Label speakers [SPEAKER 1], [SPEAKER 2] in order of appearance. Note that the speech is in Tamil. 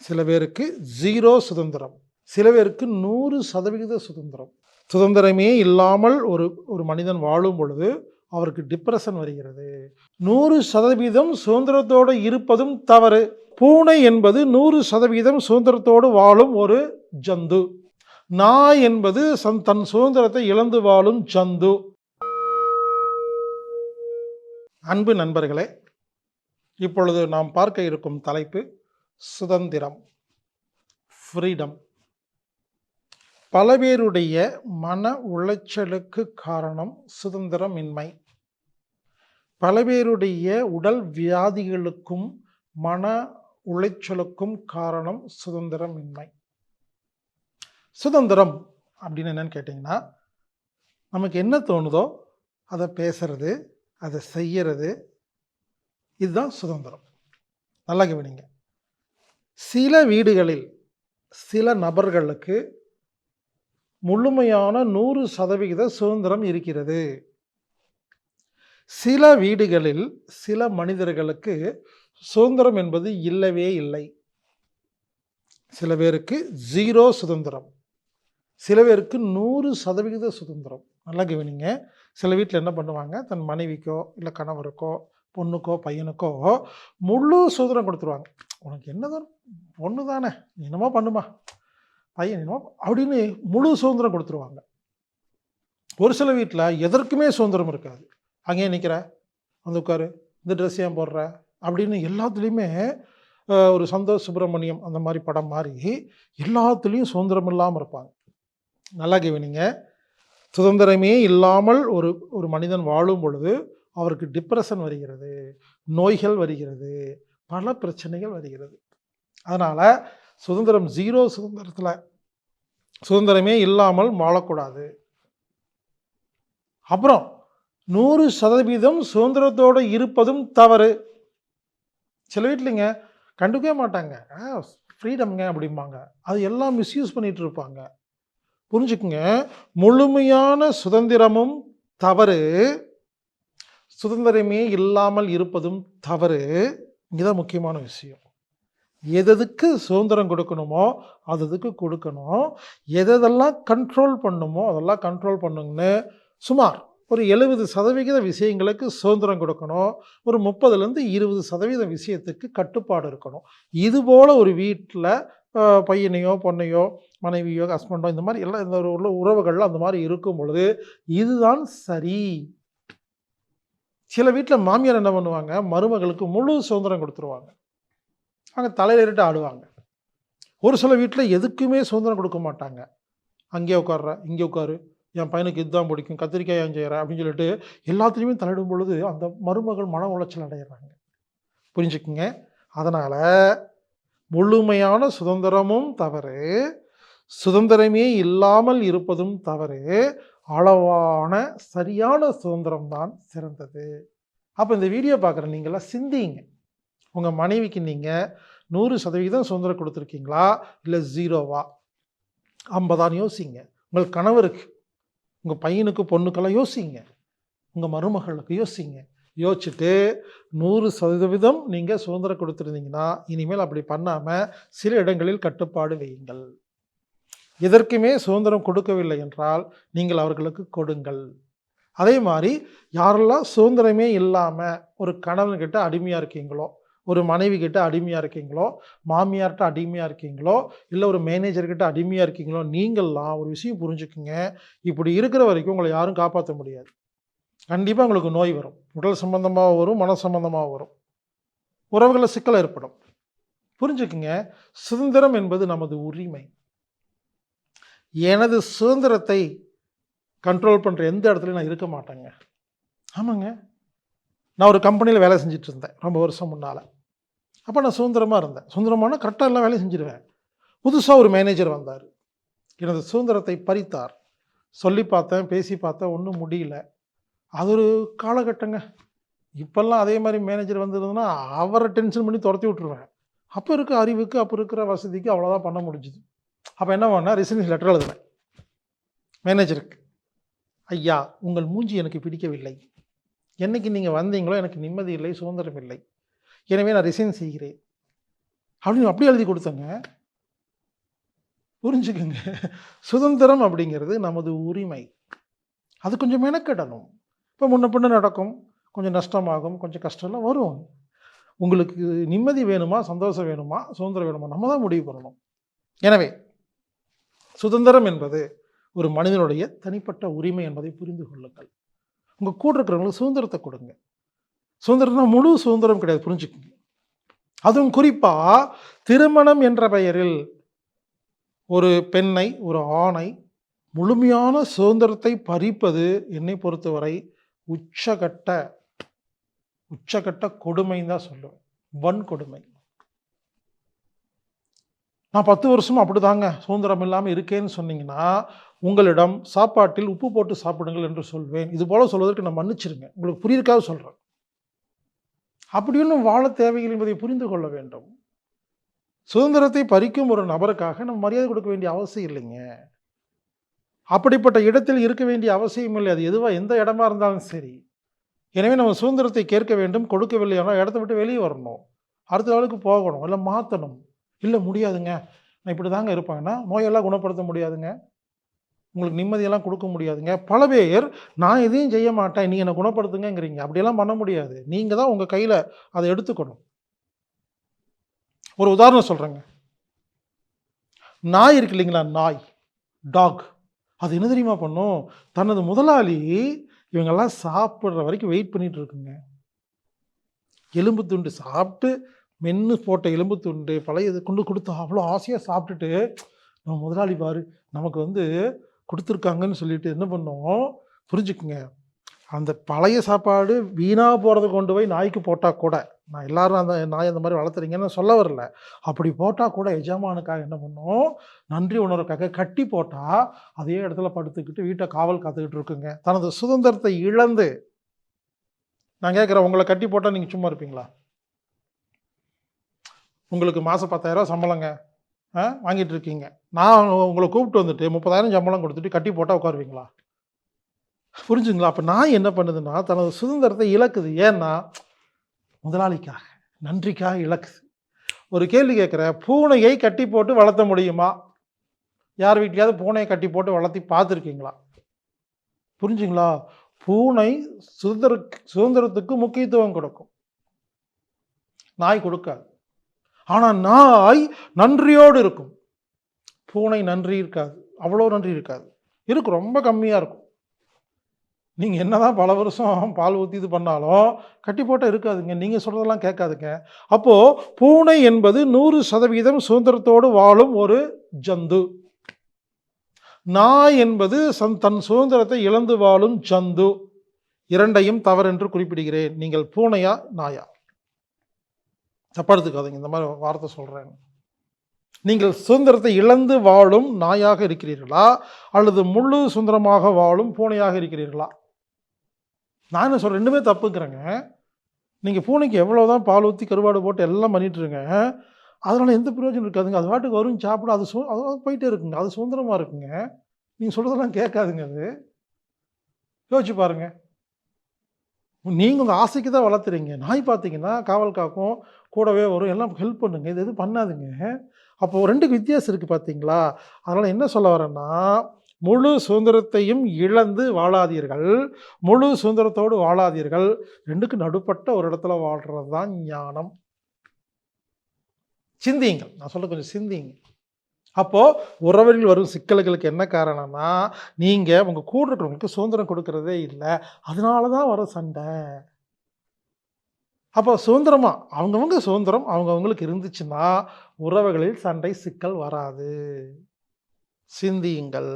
[SPEAKER 1] சில பேருக்கு ஜீரோ சுதந்திரம். சில பேருக்கு நூறு சதவிகித சுதந்திரம். சுதந்திரமே இல்லாமல் ஒரு ஒரு மனிதன் வாழும் பொழுது அவருக்கு டிப்ரெஷன் வருகிறது. நூறு சதவீதம் சுதந்திரத்தோடு இருப்பதும் தவறு. பூனை என்பது நூறு சதவீதம் சுதந்திரத்தோடு வாழும் ஒரு ஜந்து. நாய் என்பது சன் தன் சுதந்திரத்தை இழந்து வாழும் ஜந்து. அன்பு நண்பர்களே இப்பொழுது நாம் பார்க்க இருக்கும் தலைப்பு சுதந்திரம் ஃப்ரீடம் பல பேருடைய மன உளைச்சலுக்கு காரணம் சுதந்திரமின்மை. பல பேருடைய உடல் வியாதிகளுக்கும் மன உளைச்சலுக்கும் காரணம் சுதந்திரமின்மை. சுதந்திரம் அப்படின்னு என்னன்னு கேட்டிங்கன்னா நமக்கு என்ன தோணுதோ அதை பேசுறது அதை செய்யறது இதுதான் சுதந்திரம். நல்லா கவனிங்க. சில வீடுகளில் சில நபர்களுக்கு முழுமையான நூறு சதவிகித சுதந்திரம் இருக்கிறது. சில வீடுகளில் சில மனிதர்களுக்கு சுதந்திரம் என்பது இல்லவே இல்லை. சில பேருக்கு ஜீரோ சுதந்திரம். சில பேருக்கு நூறு சதவிகித சுதந்திரம். நல்லா கவனிங்க. சில வீட்டில் என்ன பண்ணுவாங்க? தன் மனைவிக்கோ இல்லை கணவருக்கோ பொண்ணுக்கோ பையனுக்கோ முழு சுதந்திரம் கொடுத்துருவாங்க. உனக்கு என்னதான் பொண்ணு தானே என்னமோ பண்ணுமா. பையன் என்னமோ அப்படின்னு முழு சுதந்திரம் கொடுத்துருவாங்க. ஒரு சில வீட்டில் எதற்குமே சுதந்திரம் இருக்காது. அங்கேயே நிற்கிற வந்து உட்காரு இந்த ட்ரெஸ் ஏன் போடுற அப்படின்னு எல்லாத்துலேயுமே ஒரு சந்தோஷ் சுப்பிரமணியம் அந்த மாதிரி படம் மாதிரி எல்லாத்துலேயும் சுதந்திரம் இல்லாமல் இருப்பாங்க. நல்லா கேவினிங்க. சுதந்திரமே இல்லாமல் ஒரு ஒரு மனிதன் வாழும் பொழுது அவருக்கு டிப்ரெஷன் வருகிறது நோய்கள் வருகிறது பல பிரச்சனைகள் வருகிறது. அதனால் சுதந்திரம் ஜீரோ சுதந்திரத்தில் சுதந்திரமே இல்லாமல் வாழக்கூடாது. அப்புறம் நூறு சதவீதம் சுதந்திரத்தோடு இருப்பதும் தவறு. சில வீட்லைங்க கண்டுக்கவே மாட்டாங்க. ஃப்ரீடம்ங்க அப்படிம்பாங்க. அது எல்லாம் மிஸ்யூஸ் பண்ணிகிட்டு இருப்பாங்க. புரிஞ்சுக்குங்க. முழுமையான சுதந்திரமும் தவறு. சுதந்திரமே இல்லாமல் இருப்பதும் தவறு. இதுதான் முக்கியமான விஷயம். எததுக்கு சுதந்திரம் கொடுக்கணுமோ அது அதுக்கு கொடுக்கணும். எதெல்லாம் கண்ட்ரோல் பண்ணுமோ அதெல்லாம் கண்ட்ரோல் பண்ணுங்கன்னு சுமார் ஒரு எழுபது சதவிகித விஷயங்களுக்கு சுதந்திரம் கொடுக்கணும். ஒரு முப்பதுலேருந்து இருபது சதவீத விஷயத்துக்கு கட்டுப்பாடு இருக்கணும். இது போல் ஒரு வீட்டில் பையனையோ பொண்ணையோ மனைவியோ ஹஸ்பண்டோ இந்த மாதிரி எல்லாம் இந்த உள்ள உறவுகளில் அந்த மாதிரி இருக்கும் பொழுது இதுதான் சரி. சில வீட்டில் மாமியார் என்ன பண்ணுவாங்க? மருமகளுக்கு முழு சுதந்திரம் கொடுத்துருவாங்க. அவங்க தலையிலிட்டு ஆடுவாங்க. ஒரு சில வீட்டில் எதுக்குமே சுதந்திரம் கொடுக்க மாட்டாங்க. அங்கே உட்கார்ற இங்கே உட்காரு என் பையனுக்கு இதுதான் பிடிக்கும் கத்திரிக்காய் ஏன் செய்கிற அப்படின்னு சொல்லிட்டு எல்லாத்துலேயுமே தலையிடும் பொழுது அந்த மருமகள் மன உளைச்சல் அடைகிறாங்க புரிஞ்சுக்குங்க? அதனால் முழுமையான சுதந்திரமும் தவறு சுதந்திரமே இல்லாமல் இருப்பதும் தவறு அளவான சரியான சுதந்திரம் தான் சிறந்தது. அப்போ இந்த வீடியோ பார்க்குற நீங்களாம் சிந்திங்க. உங்கள் மனைவிக்கு நீங்கள் நூறு சதவீதம் சுதந்திரம் கொடுத்துருக்கீங்களா? இல்லை ஜீரோவா ஐம்பதான்னு யோசிங்க. உங்கள் கணவருக்கு உங்கள் பையனுக்கு பொண்ணுக்கெல்லாம் யோசிங்க. உங்கள் மருமகளுக்கு யோசிங்க. யோசிச்சுட்டு நூறு சதவீதம் நீங்கள் சுதந்திரம் கொடுத்துருந்தீங்கன்னா இனிமேல் அப்படி பண்ணாமல் சில இடங்களில் கட்டுப்பாடு வையுங்கள். எதற்குமே சுதந்திரம் கொடுக்கவில்லை என்றால் நீங்கள் அவர்களுக்கு கொடுங்கள். அதே மாதிரி யாரெல்லாம் சுதந்திரமே இல்லாமல் ஒரு கணவன்கிட்ட அடிமையாக இருக்கீங்களோ ஒரு மனைவி கிட்ட அடிமையாக இருக்கீங்களோ மாமியார்கிட்ட அடிமையாக இருக்கீங்களோ இல்லை ஒரு மேனேஜர்கிட்ட அடிமையாக இருக்கீங்களோ நீங்கள்லாம் ஒரு விஷயம் புரிஞ்சுக்குங்க. இப்படி இருக்கிற வரைக்கும் உங்களை யாரும் காப்பாற்ற முடியாது. கண்டிப்பாக உங்களுக்கு நோய் வரும். உடல் சம்பந்தமாக வரும் மன சம்பந்தமாக வரும். உறவுகளில் சிக்கல் ஏற்படும். புரிஞ்சுக்குங்க. சுதந்திரம் என்பது நமது உரிமை. எனது சுதந்திரத்தை கண்ட்ரோல் பண்ணுற எந்த இடத்துலையும் நான் இருக்க மாட்டேங்க. ஆமாங்க. நான் ஒரு கம்பெனியில் வேலை செஞ்சுட்டு இருந்தேன் ரொம்ப வருஷம் முன்னால். அப்போ நான் சுதந்திரமாக இருந்தேன். சுதந்திரமான கரெக்டாக எல்லாம் வேலை செஞ்சிருவேன். புதுசாக ஒரு மேனேஜர் வந்தார். எனது சுதந்திரத்தை பறித்தார். சொல்லி பார்த்தேன் பேசி பார்த்தேன் ஒன்றும் முடியல. அது ஒரு காலகட்டங்க. இப்போல்லாம் அதே மாதிரி மேனேஜர் வந்திருந்ததுன்னா அவரை டென்ஷன் பண்ணி துரத்தி விட்டுருவேன். அப்போ இருக்க அறிவுக்கு அப்போ இருக்கிற வசதிக்கு அவ்வளோதான் பண்ண முடிஞ்சுது. அப்போ என்ன பண்ணால் ரிசைன் லெட்டர் எழுதுவேன் மேனேஜருக்கு ஐயா உங்கள் மூஞ்சி எனக்கு பிடிக்கவில்லை. என்றைக்கு நீங்கள் வந்தீங்களோ எனக்கு நிம்மதி இல்லை சுதந்திரம் இல்லை. எனவே நான் ரிசைன் செய்கிறேன். அப்படின்னு அப்படியே எழுதி கொடுத்தங்க. புரிஞ்சுக்குங்க. சுதந்திரம் அப்படிங்கிறது நமது உரிமை. அது கொஞ்சம் மெனக்கெடணும். இப்போ முன்ன பின்ன நடக்கும். கொஞ்சம் நஷ்டமாகும் கொஞ்சம் கஷ்டம்லாம் வரும். உங்களுக்கு நிம்மதி வேணுமா சந்தோஷம் வேணுமா சுதந்திரம் வேணுமா நம்ம தான் முடிவு பண்ணணும். எனவே சுதந்திரம் என்பது ஒரு மனிதனுடைய தனிப்பட்ட உரிமை என்பதை புரிந்து கொள்ளுங்கள். உங்கள் கூட இருக்கிறவங்களுக்கு சுதந்திரத்தை கொடுங்க. சுதந்திரம்னா முழு சுதந்திரம் கிடையாது புரிஞ்சுக்கோங்க. அதுவும் குறிப்பாக திருமணம் என்ற பெயரில் ஒரு பெண்ணை ஒரு ஆணை முழுமையான சுதந்திரத்தை பறிப்பது என்னை பொறுத்தவரை உச்சகட்ட உச்சகட்ட கொடுமைன்னு தான் சொல்லுவேன். வன்கொடுமை. நான் பத்து வருஷமா அப்படிதாங்க. சுதந்திரம் இல்லாமல் இருக்கேன்னு சொன்னீங்கன்னா உங்களிடம் சாப்பாட்டில் உப்பு போட்டு சாப்பிடுங்கள் என்று சொல்வேன். இது போல் சொல்வதற்கு நான் மன்னிச்சிருங்க. உங்களுக்கு புரியிருக்காக சொல்கிறேன் அப்படி ஒன்றும் வாழ தேவைகள் என்பதை புரிந்து கொள்ள வேண்டும். சுதந்திரத்தை பறிக்கும் ஒரு நபருக்காக நம்ம மரியாதை கொடுக்க வேண்டிய அவசியம் இல்லைங்க. அப்படிப்பட்ட இடத்தில் இருக்க வேண்டிய அவசியம் இல்லை. அது எதுவாக எந்த இடமா இருந்தாலும் சரி. எனவே நம்ம சுதந்திரத்தை கேட்க வேண்டும். கொடுக்கவில்லை ஆனால் இடத்த விட்டு வெளியே வரணும். அடுத்த அளவுக்கு போகணும். இல்லை மாற்றணும் இல்லை முடியாதுங்க. நான் இப்படி தாங்க இருப்பாங்கன்னா நோயெல்லாம் குணப்படுத்த முடியாதுங்க. உங்களுக்கு நிம்மதியெல்லாம் கொடுக்க முடியாதுங்க. பல பேர் நான் எதையும் செய்ய மாட்டேன் நீ என்னை குணப்படுத்துங்கங்கிறீங்க. அப்படியெல்லாம் பண்ண முடியாது. நீங்கள் தான் உங்கள் கையில் அதை எடுத்துக்கணும். ஒரு உதாரணம் சொல்கிறேங்க நாய் இருக்கு இல்லைங்களா நாய் டாக். அது என்ன தெரியுமா பண்ணும்? தனது முதலாளி இவங்கெல்லாம் சாப்பிட்ற வரைக்கும் வெயிட் பண்ணிகிட்டு இருக்குங்க. எலும்பு துண்டு சாப்பிட்டு மென்று போட்ட எலும்பு துண்டு பழைய இது கொண்டு கொடுத்தா அவ்வளோ ஆசையாக சாப்பிட்டுட்டு நம்ம முதலாளி பாரு நமக்கு வந்து கொடுத்துருக்காங்கன்னு சொல்லிட்டு என்ன பண்ணோம்? புரிஞ்சுக்குங்க. அந்த பழைய சாப்பாடு வீணாக போகிறத கொண்டு போய் நாய்க்கு போட்டால் கூட நான் எல்லாரும் அந்த நாய் அந்த மாதிரி வளர்த்துறீங்கன்னு சொல்ல வரல. அப்படி போட்டால் கூட எஜமானுக்காக என்ன பண்ணும்? நன்றி உணர்வுக்காக கட்டி போட்டால் அதே இடத்துல படுத்துக்கிட்டு வீட்டை காவல் காத்துக்கிட்டு இருக்குங்க. தனது சுதந்திரத்தை இழந்து நான் கேட்குறேன் உங்களை கட்டி போட்டால் நீங்கள் சும்மா இருப்பீங்களா? உங்களுக்கு மாதம் பத்தாயிரரூவா சம்பளங்க. ஆ வாங்கிட்டு இருக்கீங்க. நான் உங்களை கூப்பிட்டு வந்துட்டு முப்பதாயிரம் சம்பளம் கொடுத்துட்டு கட்டி போட்டால் உட்காருவீங்களா? புரிஞ்சுங்களா? அப்போ நான் என்ன பண்ணுதுன்னா தனது சுதந்திரத்தை இழக்குது. ஏன்னா முதலாளிக்காக நன்றிக்காக இழக்குது. ஒரு கேள்வி கேட்குறேன் பூனையை கட்டி போட்டு வளர்த்த முடியுமா? யார் வீட்லையாவது பூனையை கட்டி போட்டு வளர்த்தி பார்த்துருக்கீங்களா? புரிஞ்சுங்களா? பூனை சுதந்திர சுதந்திரத்துக்கு முக்கியத்துவம் கொடுக்கும். நாய் கொடுக்காது. ஆனால் நாய் நன்றியோடு இருக்கும். பூனை நன்றி இருக்காது அவ்வளோ நன்றி இருக்காது. இருக்கு ரொம்ப கம்மியாக இருக்கும். நீங்கள் என்ன தான் பல வருஷம் பால் ஊற்றி இது பண்ணாலும் கட்டி போட்டால் இருக்காதுங்க. நீங்கள் சொல்கிறதெல்லாம் கேட்காதுங்க. அப்போது பூனை என்பது நூறு சதவீதம் சுதந்திரத்தோடு வாழும் ஒரு ஜந்து. நாய் என்பது சன் தன் சுதந்திரத்தை இழந்து வாழும் ஜந்து. இரண்டையும் தவறென்று குறிப்பிடுகிறேன். நீங்கள் பூனையா நாயா? தப்பாக எடுத்துக்காதீங்க இந்த மாதிரி வார்த்தை சொல்கிறேன் நீங்கள் சுதந்திரத்தை இழந்து வாழும் நாயாக இருக்கிறீர்களா? அல்லது முழு சுதந்திரமாக வாழும் பூனையாக இருக்கிறீர்களா? நான் என்ன சொல்கிறேன் ரெண்டுமே தப்புங்கிறேங்க. நீங்கள் பூனைக்கு எவ்வளோ தான் பால் ஊற்றி கருவாடு போட்டு எல்லாம் பண்ணிட்டுருங்க. அதனால் எந்த பிரயோஜனம் இருக்காதுங்க. அது வாட்டுக்கு வரும் சாப்பிட அது சு அது போயிட்டே இருக்குங்க. அது சுதந்திரமாக இருக்குங்க. நீங்கள் சொல்கிறதெல்லாம் கேட்காதுங்க அது. யோசிச்சு பாருங்கள் நீங்கள் உங்கள் ஆசைக்கு தான் வளர்த்துறீங்க. நாய் பார்த்தீங்கன்னா காவல் காக்கும் கூடவே வரும். எல்லாம் ஹெல்ப் பண்ணுங்க. இது எதுவும் பண்ணாதுங்க. அப்போது ரெண்டுக்கு வித்தியாசம் இருக்குது பார்த்தீங்களா? அதனால் என்ன சொல்ல வரேன்னா முழு சுதந்திரத்தையும் இழந்து வாழாதீர்கள். முழு சுதந்திரத்தோடு வாழாதீர்கள். ரெண்டுக்கு நடுப்பட்ட ஒரு இடத்துல வாழ்கிறது தான் ஞானம். சிந்தியுங்கள். நான் சொல்ல கொஞ்சம் சிந்திங்க அப்போது உறவுகளில் வரும் சிக்கல்களுக்கு என்ன காரணம்னா நீங்கள் உங்கள் கூட இருக்கிறவங்களுக்கு சுதந்திரம் கொடுக்கறதே இல்லை. அதனால தான் வர சண்டை. அப்போ சுதந்திரமாக அவங்கவுங்க சுதந்திரம் அவங்கவுங்களுக்கு இருந்துச்சுன்னா உறவுகளில் சண்டை சிக்கல் வராது. சிந்தியுங்கள்.